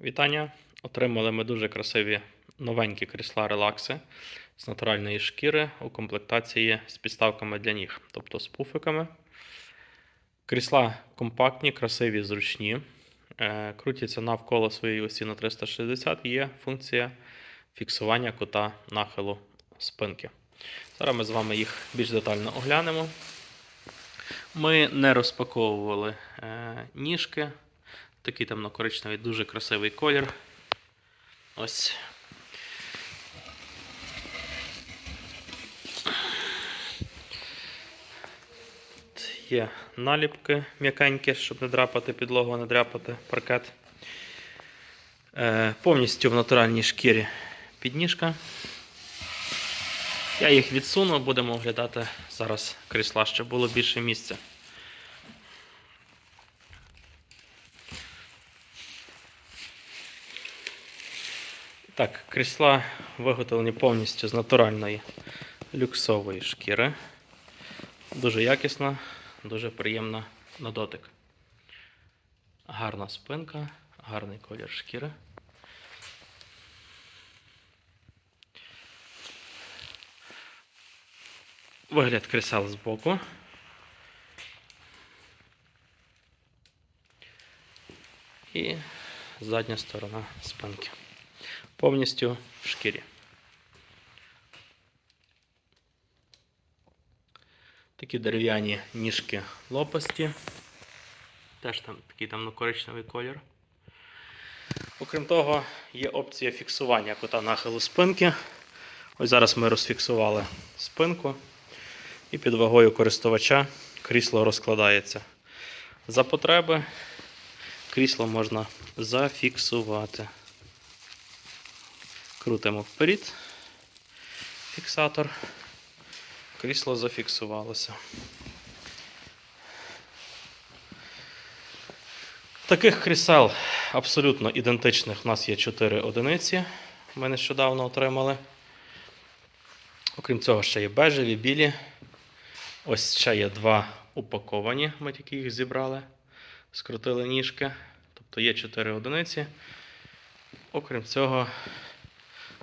Вітання! Отримали ми дуже красиві новенькі крісла релакси з натуральної шкіри у комплектації з підставками для ніг, тобто з пуфиками. Крісла компактні, красиві, зручні. Е, Крутяться навколо своєї осі на 360. Є функція фіксування кута нахилу спинки. Зараз ми з вами їх більш детально оглянемо. Ми не розпаковували е, ніжки. Такий темно-коричневий, дуже красивий колір. Ось. Є наліпки м'якенькі, щоб не драпати підлогу, не дряпати паркет. Е, повністю в натуральній шкірі підніжка. Я їх відсуну, будемо оглядати зараз крісла, щоб було більше місця. Так, крісла виготовлені повністю з натуральної люксової шкіри. Дуже якісна, дуже приємна на дотик. Гарна спинка, гарний колір шкіри. Вигляд крісел збоку. І задня сторона спинки. Повністю в шкірі. Такі дерев'яні ніжки лопасті. Теж там такий темно-коричневий колір. Окрім того, є опція фіксування кута нахилу спинки. Ось зараз ми розфіксували спинку, і під вагою користувача крісло розкладається. За потреби крісло можна зафіксувати. Крутимо вперед. Фіксатор. Крісло зафіксувалося. Таких крісел абсолютно ідентичних у нас є 4 одиниці. Ми нещодавно отримали. Окрім цього, ще є бежеві, білі. Ось ще є два упаковані, ми тільки їх зібрали, скрутили ніжки. Тобто є 4 одиниці. Окрім цього,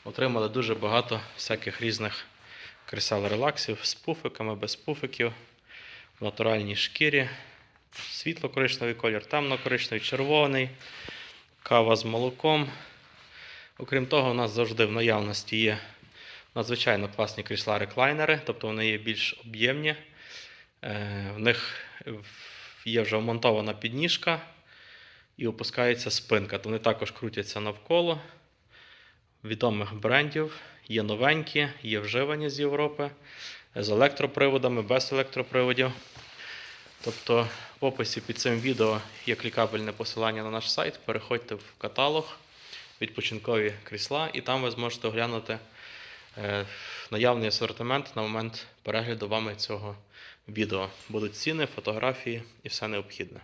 отримали дуже багато всяких різних кресел релаксів з пуфиками, без пуфиків, в натуральній шкірі, світло-коричневий колір, темно-коричневий, червоний, кава з молоком. Окрім того, у нас завжди в наявності є надзвичайно класні крісла реклайнери, тобто вони є більш об'ємні. Е, В них є вже вмонтована підніжка і опускається спинка. Вони також крутяться навколо відомих брендів. Є новенькі, є вживані з Європи, з електроприводами, без електроприводів. Тобто в описі під цим відео є клікабельне посилання на наш сайт. Переходьте в каталог відпочинкові крісла, і там ви зможете оглянути е, наявний асортимент на момент перегляду вами цього відео. Будуть ціни, фотографії і все необхідне.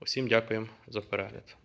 Усім дякуємо за перегляд.